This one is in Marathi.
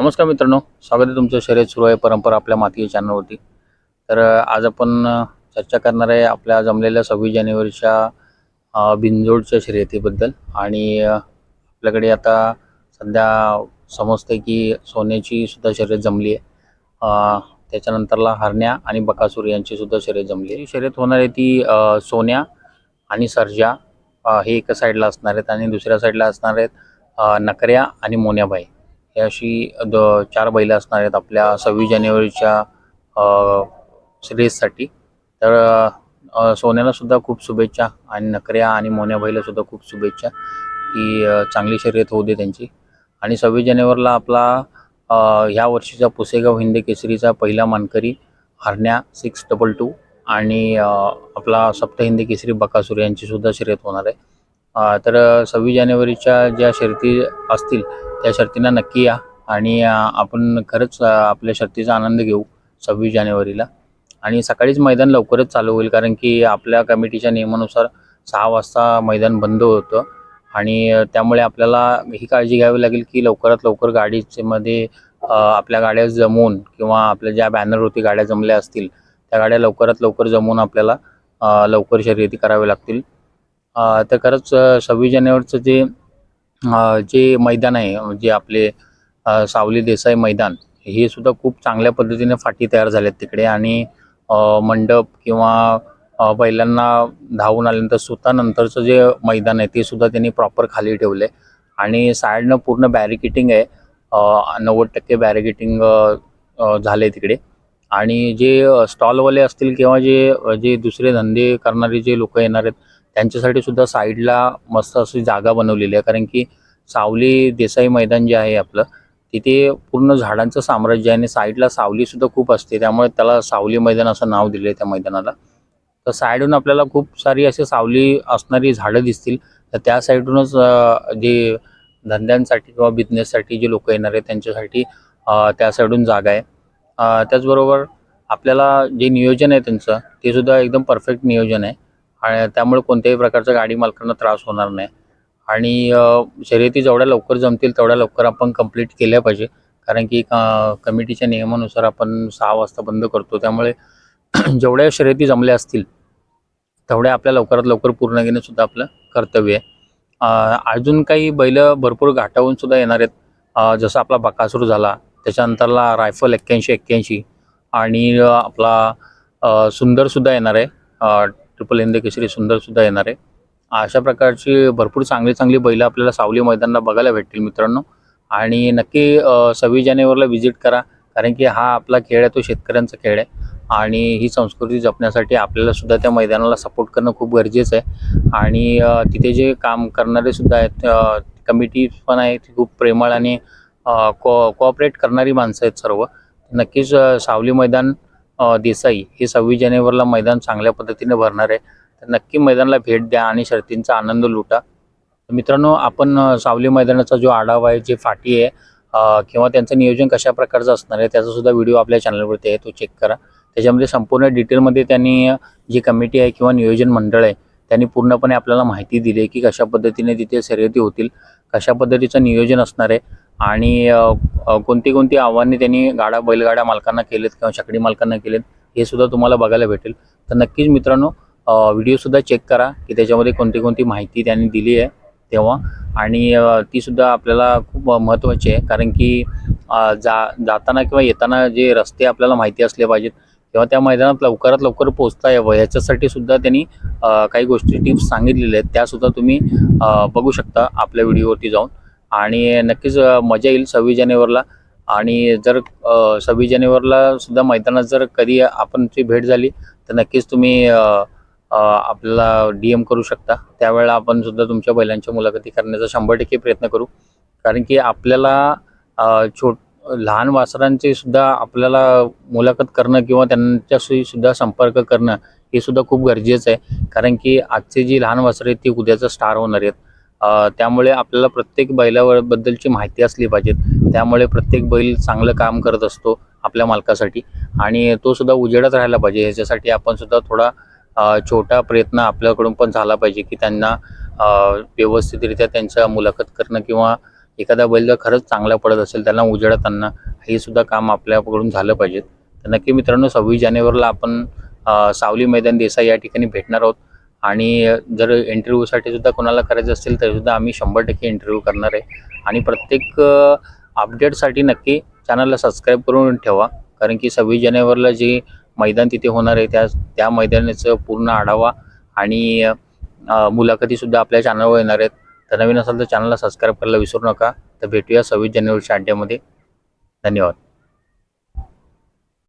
नमस्कार मित्रांनो स्वागत आहे तुमचं शर्यत सुरू आहे परंपरा आपल्या माती चॅनलवरती. तर आज आपण चर्चा करणार आहे आपल्या जमलेल्या सव्वीस जानेवारीच्या बिंजोडच्या बिनजोडच्या शर्यतीबद्दल. आणि आपल्याकडे आता सध्या समजते की सोन्याची सुद्धा शर्यत जमली आहे. त्याच्यानंतरला हरण्या आणि बकासूर यांची सुद्धा शर्यत जमली आहे. शर्यत होणार आहे ती सोन्या आणि सर्जा हे एका साईडला असणार आहेत आणि दुसऱ्या साईडला असणार आहेत नकऱ्या आणि मोन्याबाई. हे अशी द चार बैलं असणार आहेत आपल्या सव्वीस जानेवारीच्या सिरीजसाठी तर सोन्यालासुद्धा सोन्याला सुद्धा खूप शुभेच्छा आणि नकऱ्या आणि मोन्या सुद्धा खूप शुभेच्छा की चांगली शर्यत होऊ दे त्यांची. आणि सव्वीस जानेवारीला आपला ह्या वर्षीचा पुसेगाव हिंद केसरीचा पहिला मानकरी हरण्या सिक्स डबल टू आणि आपला सप्त हिंदे केसरी बकासूर यांची सुद्धा शर्यत होणार आहे. तर सव्वीस जानेवारीच्या ज्या शर्ती असतील त्या शर्तींना नक्की या आणि आपण खरंच आपल्या शर्तीचा आनंद घेऊ सव्वीस जानेवारीला. आणि सकाळीच मैदान लवकरच चालू होईल कारण की आपल्या कमिटीच्या नियमानुसार सहा वाजता मैदान बंद होतं. आणि त्यामुळे आपल्याला ही काळजी घ्यावी लागेल की लवकरात लवकर गाडीचेमध्ये आपल्या गाड्या जमवून किंवा आपल्या ज्या बॅनरवरती गाड्या जमल्या असतील त्या गाड्या लवकरात लवकर जमवून आपल्याला लवकर शर्यती कराव्या लागतील. तर खरंच सव्वीस जानेवारीचं जे जे मैदान आहे जे आपले सावली देसाई मैदान हे सुद्धा खूप चांगल्या पद्धतीने फाटी तयार झाल्यात तिकडे आणि मंडप किंवा बैलांना धावून आल्यानंतर सुतानंतरचं जे मैदान आहे ते सुद्धा त्यांनी प्रॉपर खाली ठेवलं आहे आणि साईडनं पूर्ण बॅरिकेटिंग आहे. नव्वद टक्के बॅरिकेटिंग झालं आहे तिकडे. आणि जे स्टॉलवाले असतील किंवा जे जे दुसरे धंदे करणारे जे लोक येणार आहेत त्यांच्यासाठी सुद्धा साईडला मस्त अशी जागा बनवलेली आहे. कारण की सावली देसाई मैदान जे आहे आपलं तिथे पूर्ण झाडांचं साम्राज्य आहे आणि साईडला सावलीसुद्धा खूप असते. त्यामुळे त्याला सावली मैदान असं नाव दिलं आहे त्या मैदानाला. तर साईडहून आपल्याला खूप सारी असे सावली असणारी झाडं दिसतील. तर त्या साईडहूनच जे धंद्यांसाठी किंवा बिझनेससाठी जे लोक येणार आहेत त्यांच्यासाठी त्या साईडून जागा आहे. त्याचबरोबर आपल्याला जे नियोजन आहे त्यांचं ते सुद्धा एकदम परफेक्ट नियोजन आहे. आणि त्यामुळे कोणत्याही प्रकारचा गाडी मालकांना त्रास होणार नाही. आणि शर्यती जेवढ्या लवकर जमतील तेवढ्या लवकर आपण कंप्लीट केल्या पाहिजे. कारण की कमिटीच्या नियमानुसार आपण सहा वाजता बंद करतो. त्यामुळे जेवढ्या शर्यती जमल्या असतील तेवढ्या आपल्या लवकरात लवकर पूर्ण घेणंसुद्धा आपलं कर्तव्य आहे. अजून काही बैल भरपूर घाटावून सुद्धा येणार आहेत. जसं आपला बकासूर झाला त्याच्यानंतरला रायफल एक्क्याऐंशी एक्क्याऐंशी आणि आपला सुंदरसुद्धा येणार आहे. ट्रिपल हिंद केसरी सुंदरसुद्धा येणार आहे. अशा प्रकारची भरपूर चांगली चांगली बैलं आपल्याला सावली मैदानाला बघायला भेटतील मित्रांनो. आणि नक्की सव्वीस जानेवारीला व्हिजिट करा कारण की हा आपला खेळ आहे तो शेतकऱ्यांचा खेळ आहे. आणि ही संस्कृती जपण्यासाठी आपल्याला सुद्धा त्या मैदानाला सपोर्ट करणं खूप गरजेचं आहे. आणि तिथे जे काम करणारे सुद्धा आहेत कमिटी पण आहे ती खूप प्रेमळ आणि कॉ कॉपरेट कोऑपरेट करणारी माणसं आहेत सर्व. नक्कीच सावली मैदान देसाई हे सव्वीस जानेवारीला मैदान चांगल्या पद्धतीने भरणार आहे. तर नक्की मैदानाला भेट द्या आणि शर्तींचा आनंद लुटा. मित्रांनो आपण सावली मैदानाचा जो आढावा आहे जे फाटी आहे किंवा त्यांचं नियोजन कशा प्रकारचं असणार आहे त्याचा सुद्धा व्हिडिओ आपल्या चॅनलवरती आहे तो चेक करा. त्याच्यामध्ये संपूर्ण डिटेलमध्ये त्यांनी जी कमिटी आहे किंवा नियोजन मंडळ आहे त्यांनी पूर्णपणे आपल्याला माहिती दिली आहे की कशा पद्धतीने तिथे शर्यती होतील कशा पद्धतीचं नियोजन असणार आहे. आणि कोणती कोणती आव्हाने त्यांनी गाड्या बैलगाड्या मालकांना केलेत किंवा शकडी मालकांना केलेत हे सुद्धा तुम्हाला बघायला भेटेल. तर नक्कीच मित्रांनो व्हिडिओसुद्धा चेक करा की त्याच्यामध्ये कोणती कोणती माहिती त्यांनी दिली आहे तेव्हा. आणि तीसुद्धा आपल्याला खूप महत्त्वाची आहे कारण की जा जाताना किंवा येताना जे रस्ते आपल्याला माहिती असले पाहिजेत किंवा त्या मैदानात लवकरात लवकर पोहोचता यावं. ह्याच्यासाठी सुद्धा त्यांनी काही गोष्टी टिप्स सांगितलेल्या आहेत त्यासुद्धा तुम्ही बघू शकता आपल्या व्हिडिओवरती जाऊन. आणि नक्कीच मजा येईल सव्वीस जानेवारीला. आणि जर सव्वीस जानेवारीला सुद्धा मैदानात जर कधी आपणची भेट झाली तर नक्कीच तुम्ही आपल्याला डी एम करू शकता. त्यावेळेला आपण सुद्धा तुमच्या बैलांच्या मुलाखती करण्याचा शंभर टक्के प्रयत्न करू. कारण की आपल्याला छोट लहान वासरांचे सुद्धा आपल्याला मुलाखत करणं किंवा त्यांच्याशी सुद्धा संपर्क करणं हे सुद्धा खूप गरजेचं आहे. कारण की आजचे जी लहान वासरं आहेत ती उद्याचं स्टार होणार आहेत. त्यामुळे आपल्याला प्रत्येक बैलाबद्दलची माहिती असली पाहिजे. त्यामुळे प्रत्येक बैल चांगलं काम करत असतो आपल्या मालकासाठी. आणि तो सुद्धा उजेडत राहायला पाहिजे. ह्याच्यासाठी आपण सुद्धा थोडा छोटा प्रयत्न आपल्याकडून पण झाला पाहिजे की त्यांना व्यवस्थितरित्या त्यांच्या मुलाखत करणं किंवा एखादा बैल जर खरंच चांगला पडत असेल त्यांना उजेडात आणणं हे सुद्धा काम आपल्याकडून झालं पाहिजे. तर नक्की मित्रांनो सव्वीस जानेवारीला आपण सावली मैदान देसाई या ठिकाणी भेटणार आहोत. आणि जर इंटरव्ह्यूसाठी सुद्धा कोणाला करायचं असेल तर सुद्धा आम्ही शंभर टक्के इंटरव्ह्यू करणार आहे. आणि प्रत्येक अपडेटसाठी नक्की चॅनलला सबस्क्राईब करून ठेवा. कारण की सव्वीस जानेवारीला जे मैदान तिथे होणार आहे त्या त्या मैदानाचं पूर्ण आढावा आणि मुलाखतीसुद्धा आपल्या चॅनलवर येणार आहेत. तर नवीन असाल तर चॅनलला सबस्क्राईब करायला विसरू नका. तर भेटूया सव्वीस जानेवारीच्या अड्ड्यामध्ये धन्यवाद.